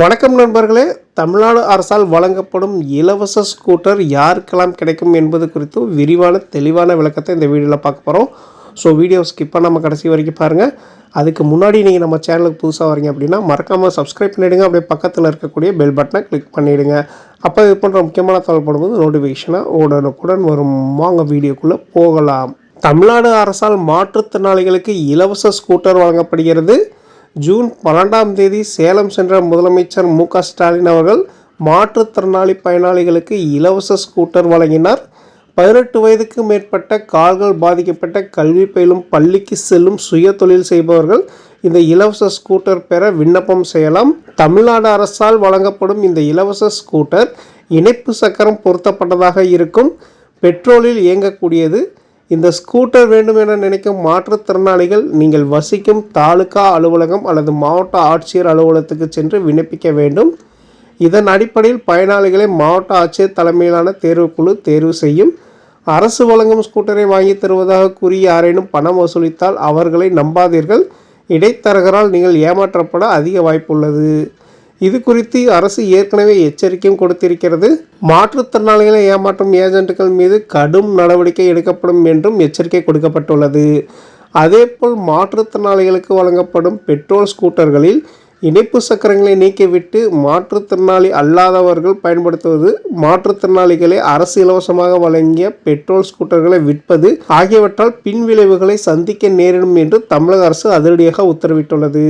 வணக்கம் நண்பர்களே. தமிழ்நாடு அரசால் வழங்கப்படும் இலவச ஸ்கூட்டர் யாருக்கெல்லாம் கிடைக்கும் என்பது குறித்து விரிவான தெளிவான விளக்கத்தை இந்த வீடியோவில் பார்க்க போகிறோம் ஸோ வீடியோ ஸ்கிப் பண்ணாமல் கடைசி வரைக்கும் பாருங்கள் அதுக்கு முன்னாடி நீங்கள் நம்ம சேனலுக்கு புதுசாக வரீங்க அப்படின்னா மறக்காமல் சப்ஸ்கிரைப் பண்ணிவிடுங்க அப்படியே பக்கத்தில் இருக்கக்கூடிய பெல் பட்டனை கிளிக் பண்ணிவிடுங்க அப்போ இது போன்ற முக்கியமான தகவல் போடும்போது நோட்டிஃபிகேஷனாக உடனுக்குடன் வரும். வாங்க வீடியோக்குள்ளே போகலாம். தமிழ்நாடு அரசால் மாற்றுத்திறனாளிகளுக்கு இலவச ஸ்கூட்டர் வழங்கப்படுகிறது. ஜூன் பன்னெண்டாம் தேதி சேலம் சென்ற முதலமைச்சர் மு க ஸ்டாலின் அவர்கள் மாற்றுத்திறனாளி பயனாளிகளுக்கு இலவச ஸ்கூட்டர் வழங்கினார். பதினெட்டு வயதுக்கு மேற்பட்ட கால்கள் பாதிக்கப்பட்ட கல்வி பயிலும் பள்ளிக்கு செல்லும் சுய தொழில் செய்பவர்கள் இந்த இலவச ஸ்கூட்டர் பெற விண்ணப்பம் செய்யலாம். தமிழ்நாடு அரசால் வழங்கப்படும் இந்த இலவச ஸ்கூட்டர் இணைப்பு சக்கரம் பொருத்தப்பட்டதாக இருக்கும். பெட்ரோலில் இயங்கக்கூடியது. இந்த ஸ்கூட்டர் வேண்டும் என நினைக்கும் மாற்றுத்திறனாளிகள் நீங்கள் வசிக்கும் தாலுகா அலுவலகம் அல்லது மாவட்ட ஆட்சியர் அலுவலகத்துக்கு சென்று விண்ணப்பிக்க வேண்டும். இதன் அடிப்படையில் பயனாளிகளை மாவட்ட ஆட்சியர் தலைமையிலான தேர்வுக்குழு தேர்வு செய்யும். அரசு வழங்கும் ஸ்கூட்டரை வாங்கி தருவதாக கூறி யாரேனும் பணம் வசூலித்தால் அவர்களை நம்பாதீர்கள். இடைத்தரகரால் நீங்கள் ஏமாற்றப்பட அதிக வாய்ப்புள்ளது இது குறித்து அரசு ஏற்கனவே எச்சரிக்கையும் கொடுத்திருக்கிறது. மாற்றுத்திறனாளிகளை ஏமாற்றும் ஏஜென்ட்டுகள் மீது கடும் நடவடிக்கை எடுக்கப்படும் என்றும் எச்சரிக்கை கொடுக்கப்பட்டுள்ளது. அதேபோல் மாற்றுத்திறனாளிகளுக்கு வழங்கப்படும் பெட்ரோல் ஸ்கூட்டர்களில் இணைப்பு சக்கரங்களை நீக்கிவிட்டு மாற்றுத்திறனாளி அல்லாதவர்கள் பயன்படுத்துவது மாற்றுத்திறனாளிகளை அரசு இலவசமாக வழங்கிய பெட்ரோல் ஸ்கூட்டர்களை விற்பது ஆகியவற்றால் பின்விளைவுகளை சந்திக்க நேரிடும் என்று தமிழக அரசு அதிரடியாக உத்தரவிட்டுள்ளது.